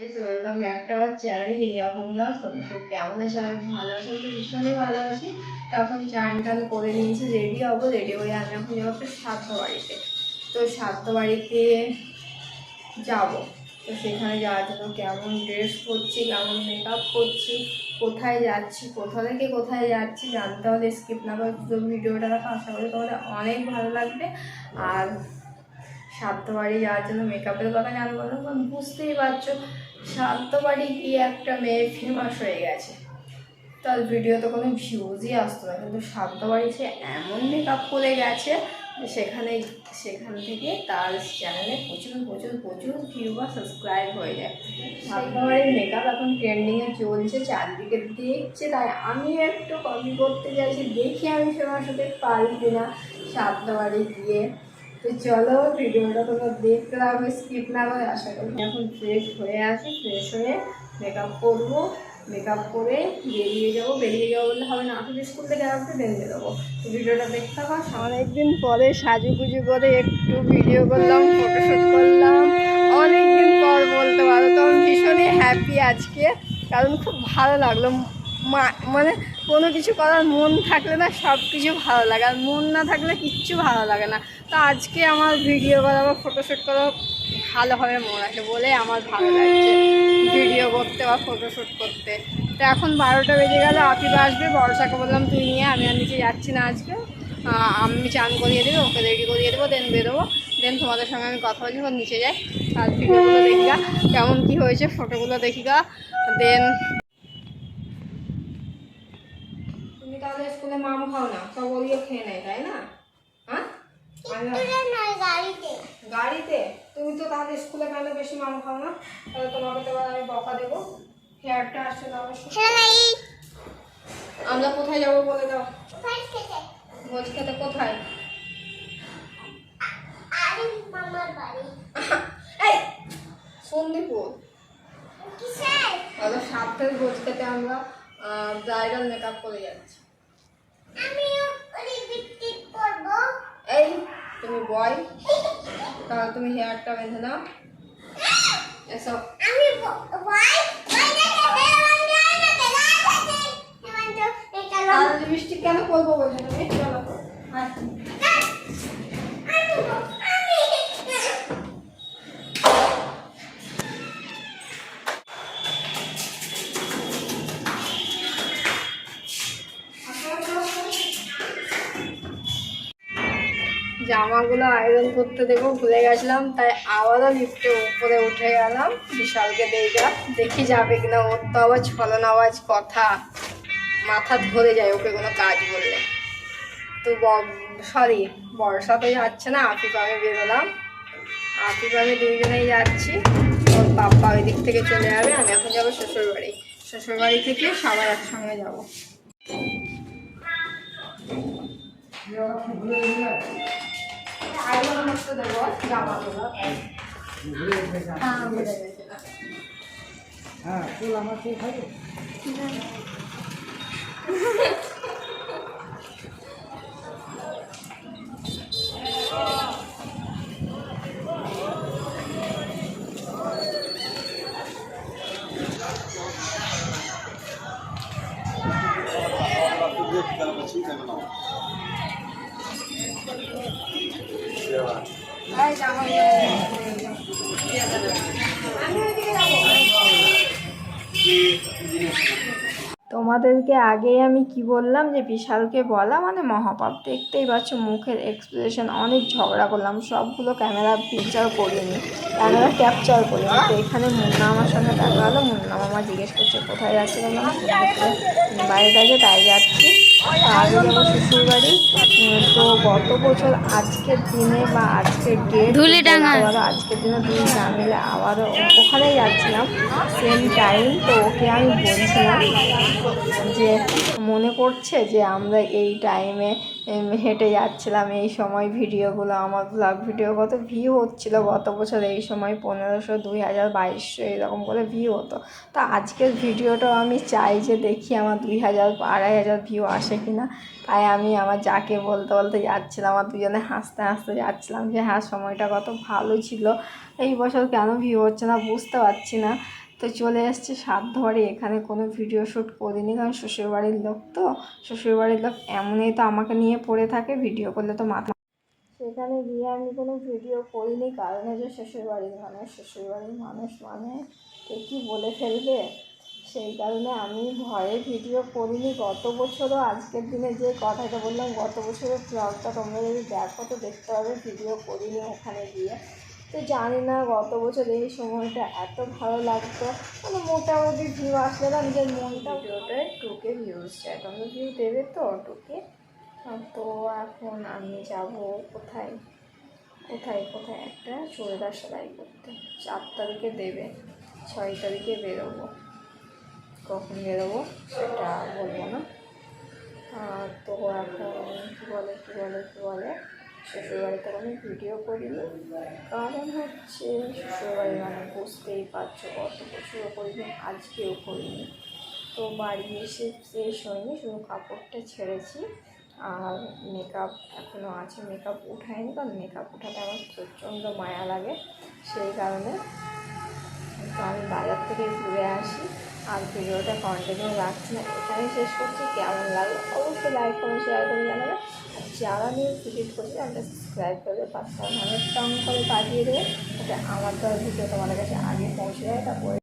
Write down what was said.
Guys welcome back to our channel কেমন আছে সবাই ভালো আছেন তো ভীষণই ভালো আছি তখন চান টান করে নিয়েছি রেডি হব রেডি হয়ে আমি এখন যাব একটা সাধ্য বাড়িতে। তো সাধ্য বাড়িতে যাব। তো সেখানে যাওয়ার জন্য কেমন ড্রেস করছি কেমন মেকআপ করছি কোথায় যাচ্ছি, কোথা থেকে কোথায় যাচ্ছি জানতে হলে স্কিপ না করে ভিডিওটা দেখা। আশা করি তোমাদের অনেক ভালো লাগবে। আর সাধ্যবাড়ি যাওয়ার জন্য মেকআপের কথা জানব না কারণ বুঝতেই পারছ সাধ্যবাড়ি গিয়ে একটা মেয়ে ফেমাস হয়ে গেছে। তার ভিডিওতে কোনো ভিউজই আসতো না। কিন্তু সাধ্যবাড়ি সে এমন মেকআপ করে গেছে সেখানে, সেখান থেকে তার চ্যানেলে প্রচুর প্রচুর প্রচুর ভিউ বা সাবস্ক্রাইব হয়ে যায়। সাধ্যবাড়ির মেকআপ এখন ট্রেন্ডিংয়ে চলছে, চারদিকে দেখছে। তাই আমি একটু কপি করতে চাইছি, দেখি আমি ফেমাস হতে পারি কিনা। সাধ্যবাড়ি গিয়ে চলো, ভিডিওটা তোমরা দেখতে থাকবে স্কিপ না করে আশা করি এখন ফ্রেশ হয়ে আসি ফ্রেশ হয়ে মেকআপ করব মেকআপ করে বেরিয়ে যাব। বেরিয়ে যাব বললে হবে না আসলে স্কুল থেকে আসতে বেরিয়ে তো ভিডিওটা দেখতে থাকো অনেকদিন পরে সাজুগুজু করে একটু ভিডিও করলাম ফটোশ্যুট করলাম। অনেকদিন পর বলতে পারো, তো আমি ভীষণই হ্যাপি আজকে। কারণ খুব ভালো লাগল মানে কোনো কিছু করার মন থাকলে না সব কিছু ভালো লাগে, আর মন না থাকলে কিচ্ছু ভালো লাগে না। তো আজকে আমার ভিডিও করা বা ফটোশ্যুট করা ভালোভাবে মন আছে বলে আমার ভালো লাগছে ভিডিও করতে বা ফটোশ্যুট করতে। তো এখন বারোটা বেজে গেল আপিবা আসবে বড়সাকে বললাম, তুই নিয়ে আমি আর নিচে যাচ্ছি না আজকে। আমি চান করিয়ে দেবো, ওকে রেডি করিয়ে দেবো দেন বেরোবো। দেন তোমাদের সঙ্গে আমি কথা বলছি নিচে যাই, আর ভিডিওগুলো দেখি কেমন কী হয়েছে ফটোগুলো দেখিগা দেন মাম খাও না। সব ওরিও খেয়ে নেয় তাই না? হ্যাঁ? গাড়িতে। তুমি তো তাহলে স্কুলে গেলে বেশি মাম খাও না? তাহলে তোমাকে তো আমি বকা দেবো। হেয়ারটা আসছে না অবশ্য। আমরা কোথায় যাব বলে দাও? ভোজ খেতে। কোথায়? এই সন্দীপুর। সাতটার ভোজ খেতে আমরা ব্রাইডাল মেকআপ করে যাচ্ছি। এই তুমি বয়। তাহলে তুমি হেয়ারটা বেঁধে নাও এসব তাহলে লিপস্টিক কেন করব বলছো তুমি চলো জামাগুলো আয়রন করতে দেবো ভুলে গেছিলাম, তাই আবারও লিফটে উপরে উঠে গেলাম। বিশালকে দেখা দেখি যাবে কিনা, ওর তো আবার ছলন আওয়াজ কথা। মাথা ধরে যায় ওকে কোনো কাজ বললে। তো সরি বর্ষা তো যাচ্ছে না আফিফ আমি বেরোলাম। আফিফ আমি দুইজনেই যাচ্ছি। ওর পাপ্পা ওই দিক থেকে চলে যাবে, আমি এখন যাব শ্বশুরবাড়ি। শ্বশুরবাড়ি থেকে সবাই একসঙ্গে যাব। আয়রন করতে দেবো জামাগুলো হ্যাঁ ভুলে গেছিলাম হ্যাঁ তোমাদেরকে আগেই আমি কি বললাম যে বিশালকে বলা মানে মহাপাপ? দেখতেই পাচ্ছ মুখের এক্সপ্রেশন অনেক ঝগড়া করলাম, সবগুলো ক্যামেরা পিকচার করিনি ক্যামেরা ক্যাপচার করিনি। তো এখানে মুন্না আমার সঙ্গে দেখা হলো, মুন্না মামা জিজ্ঞেস করছে, কোথায় যাচ্ছে বললাম "সন্দীপুরে বাইরে আছে তাই যাচ্ছি। যাব শ্বশুরবাড়ি। তো গত বছর আজকের দিনে বা আজকের ডেট আজকের দিনে দুই না মিলে আবারও ওখানে যাচ্ছিলাম সেম টাইম তো ওকে আমি বলছিলাম যে মনে করছে যে আমরা এই টাইমে হেঁটে যাচ্ছিলাম এই সময় ভিডিওগুলো, আমার ব্লগ ভিডিও কত ভিউ হচ্ছিল গত বছর এই সময় পনেরোশো, দুই হাজার, বাইশশো এরকম করে ভিউ হতো। তো আজকের ভিডিওটাও আমি চাই যে দেখি আমার দুই হাজার, আড়াই হাজার ভিউ আসে কি না তাই আমি আমার যাকে বলতে বলতে যাচ্ছিলাম আমার দুজনে হাসতে হাসতে যাচ্ছিলাম যে হ্যাঁ সময়টা কত ভালো ছিল। এই বছর কেন ভিউ হচ্ছে না বুঝতে পারছি না। তো চলে এসছে সাধ্য বাড়ি এখানে কোনো ভিডিও শ্যুট করিনি কারণ শ্বশুরবাড়ির লোক তো। শ্বশুরবাড়ির লোক এমনই তো আমাকে নিয়ে পড়ে থাকে ভিডিও করলে তো মাথা সেখানে গিয়ে আমি কোনো ভিডিও করিনি কারণ হচ্ছে শ্বশুরবাড়ির মানুষ শ্বশুরবাড়ির মানুষ মানে কে কী বলে ফেলবে? সেই কারণে আমি ভয়ে ভিডিও করিনি। গত বছরও আজকের দিনে যে কথাটা বললাম, গত বছরের ব্লগটা তোমরা যদি দেখো তো দেখতে পাবে ভিডিও করিনি ওখানে গিয়ে। তো জানি না গত বছর এই সময়টা এত ভালো লাগতো। মানে মোটামুটি ভিউ আসলে না নিজের মনটা ভিডিওটায় টুকে ভিউজ চাই তোমরা ভিউ দেবে তো টুকে। তো এখন আমি যাব কোথায়? কোথায় কোথায়? একটা চুড়িদার সেলাই করতে। চার তারিখে দেবে, ছয় তারিখে বেরোবো। কখন বেরোবো সেটা বলব না। তো এখন কী বলে কী বলে কী বলে? শ্বশুরবাড়িতে কোনো ভিডিও করিনি। কারণ হচ্ছে শ্বশুরবাড়ি মানে বুঝতেই পারছ, কত বছর করিনি, আজকেও করিনি। তো বাড়ি এসে শেষ হয়নি, শুধু কাপড়টা ছেড়েছি। আর মেকআপ এখনও আছে মেকআপ উঠায়নি, কারণ মেকআপ উঠাতে আমার প্রচণ্ড মায়া লাগে। সেই কারণে তো আমি বাজার থেকে ঘুরে আসি। আর ভিডিওটা কন্টিনিউ রাখছি না। এখানে শেষ করছি। কেমন লাগল অবশ্যই লাইক করে শেয়ার করে জানাবে। আর যারা নিয়ে ভিজিট করছে আমরা সাবস্ক্রাইব করবে। পাঁচটা মানে টাউন করে পাঠিয়ে দেবে। আমার তো ভিডিও তোমাদের কাছে আগে পৌঁছে যায়, তারপরে